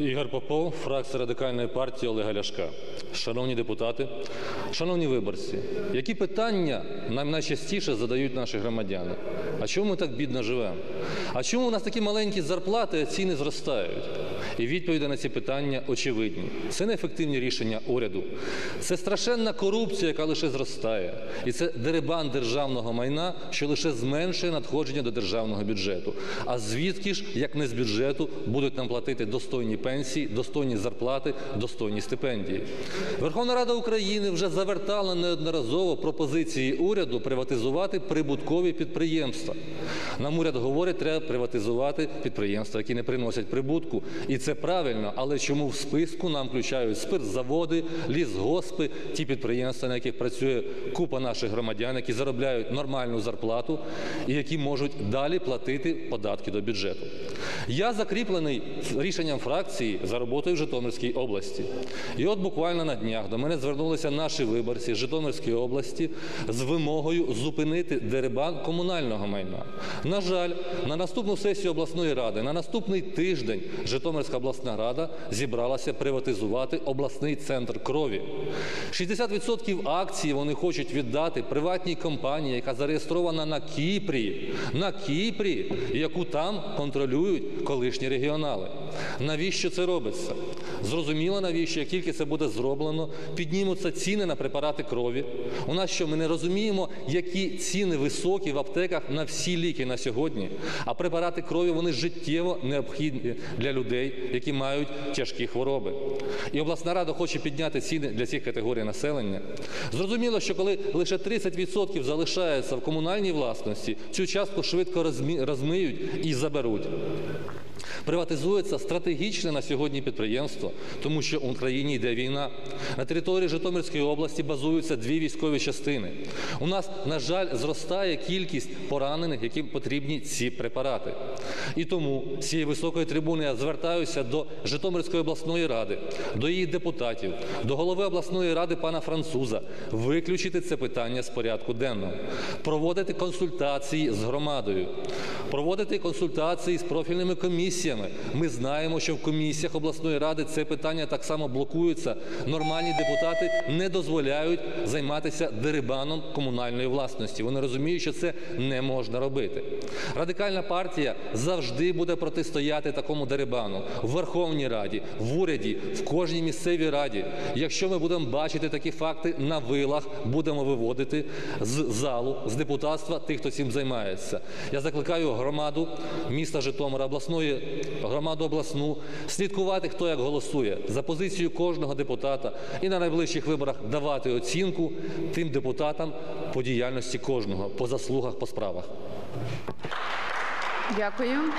Ігор Попов, фракція радикальної партії Олега Ляшка. Шановні депутати, шановні виборці, які питання нам найчастіше задають наші громадяни? А чому ми так бідно живемо? А чому у нас такі маленькі зарплати, а ціни зростають? І відповіді на ці питання очевидні. Це неефективні рішення уряду, це страшенна корупція, яка лише зростає, і це дерибан державного майна, що лише зменшує надходження до державного бюджету. А звідки ж, як не з бюджету, будуть нам платити достойні пенсії, достойні зарплати, достойні стипендії? Верховна Рада України вже завертала неодноразово пропозиції уряду приватизувати прибуткові підприємства. Нам уряд говорить, треба приватизувати підприємства, які не приносять прибутку. І це правильно, але чому в списку нам включають спиртзаводи, лісгоспи, ті підприємства, на яких працює купа наших громадян, які заробляють нормальну зарплату і які можуть далі платити податки до бюджету. Я закріплений рішенням фракції за роботою в Житомирській області. І от буквально на днях до мене звернулися наші виборці з Житомирської області з вимогою зупинити дерибан комунального майна. На жаль, на наступну сесію обласної ради, на наступний тиждень Житомирська обласна рада зібралася приватизувати обласний центр крові. 60% акцій вони хочуть віддати приватній компанії, яка зареєстрована на Кіпрі, на Кіпрі, яку там контролюють колишні регіонали. Навіщо це робиться? Зрозуміло, навіщо, як тільки це буде зроблено, піднімуться ціни на препарати крові. У нас що ми не розуміємо, які ціни високі в аптеках на всі ліки на сьогодні. А препарати крові вони життєво необхідні для людей, які мають тяжкі хвороби. І обласна рада хоче підняти ціни для цих категорій населення. Зрозуміло, що коли лише 30% залишається в комунальній власності, цю частку швидко розмиють і заберуть. Приватизується стратегічне на сьогодні підприємство, тому що в Україні йде війна. На території Житомирської області базуються дві військові частини. У нас, на жаль, зростає кількість поранених, яким потрібні ці препарати. І тому з цієї високої трибуни я звертаюся до Житомирської обласної ради, до її депутатів, до голови обласної ради пана Француза виключити це питання з порядку денного, проводити консультації з громадою, проводити консультації з профільними комісіями. Ми знаємо, що в комісіях обласної ради це питання так само блокується. Нормальні депутати не дозволяють займатися дерибаном комунальної власності. Вони розуміють, що це не можна робити. Радикальна партія завжди буде протистояти такому дерибану в Верховній Раді, в уряді, в кожній місцевій раді. Якщо ми будемо бачити такі факти на вилах, будемо виводити з залу, з депутатства тих, хто цим займається. Я закликаю громаду міста Житомира, обласної громаду обласну слідкувати, хто як голосує за позицію кожного депутата і на найближчих виборах давати оцінку тим депутатам по діяльності кожного, по заслугах, по справах. Дякую.